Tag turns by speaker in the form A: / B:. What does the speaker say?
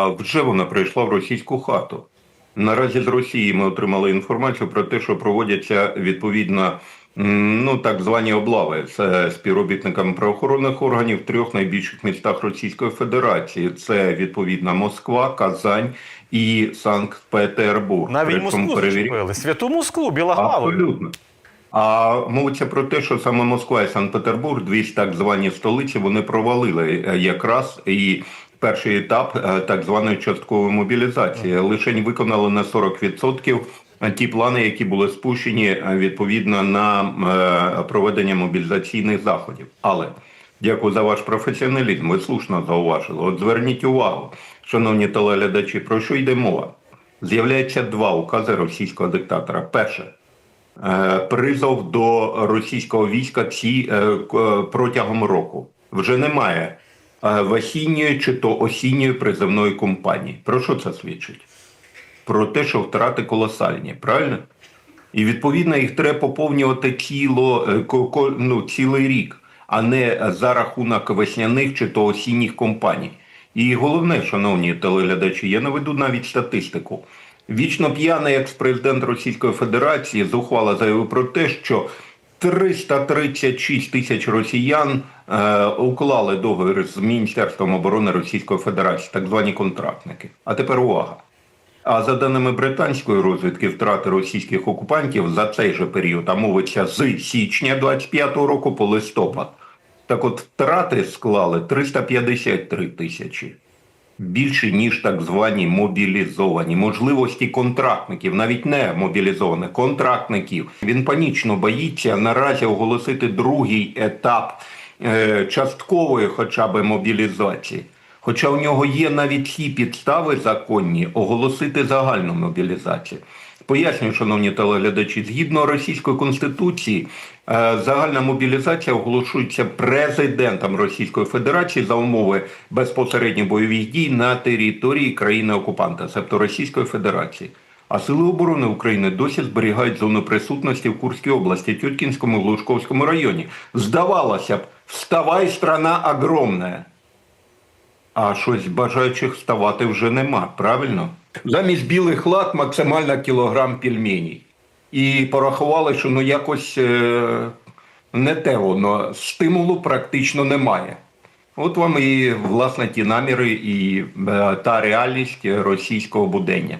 A: а вже вона прийшла в російську хату. Наразі з Росії ми отримали інформацію про те, що проводяться відповідно ну так звані облави з співробітниками правоохоронних органів в трьох найбільших містах Російської Федерації. Це відповідно Москва, Казань і Санкт-Петербург.
B: Навіть Москву
A: перевір-
B: зачепили. Святу Москву, Білоглаву.
A: Абсолютно. А мовиться про те, що саме Москва і Санкт-Петербург, дві так звані столиці, вони провалили якраз і перший етап е, так званої часткової мобілізації. Лишень виконали на 40% ті плани, які були спущені е, відповідно на е, проведення мобілізаційних заходів. Але дякую за ваш професіоналізм. Ви слушно зауважили. От зверніть увагу, шановні телеглядачі, про що йде мова? З'являється два укази російського диктатора. Перше призов до російського війська ці протягом року. Вже немає е, чи то осінньої призовної кампанії. Про що це свідчить? Про те, що втрати колосальні, правильно? І відповідно їх треба поповнювати ціло, е, ну, цілий рік, а не за рахунок весняних чи то осінніх компаній. І головне, шановні телеглядачі, я наведу навіть статистику. Вічно п'яний екс-президент Російської Федерації зухвало заявив про те, що 336 тисяч росіян е, уклали договір з Міністерством оборони Російської Федерації, так звані контрактники. А тепер увага. А за даними британської розвідки, втрати російських окупантів за цей же період, а мовиться з січня 25-го року по листопад. Так от втрати склали 353 тисячі. Більше, ніж так звані мобілізовані. Можливості контрактників, навіть не мобілізованих, контрактників. Він панічно боїться наразі оголосити другий етап е, часткової хоча б мобілізації. Хоча у нього є навіть ці підстави законні оголосити загальну мобілізацію. Пояснюю, шановні телеглядачі, згідно російської конституції, е, загальна мобілізація оголошується президентом Російської Федерації за умови безпосередніх бойових дій на території країни-окупанта, тобто Російської Федерації. А сили оборони України досі зберігають зону присутності в Курській області, Тюткінському і Глушковському районі. Здавалося б, вставай, страна огромна. А щось бажаючих вставати вже нема, правильно? Замість білих лад максимально кілограм пельменей. І порахували, що ну якось е, не те воно, стимулу практично немає. От вам і власне ті наміри, і е, та реальність російського будення.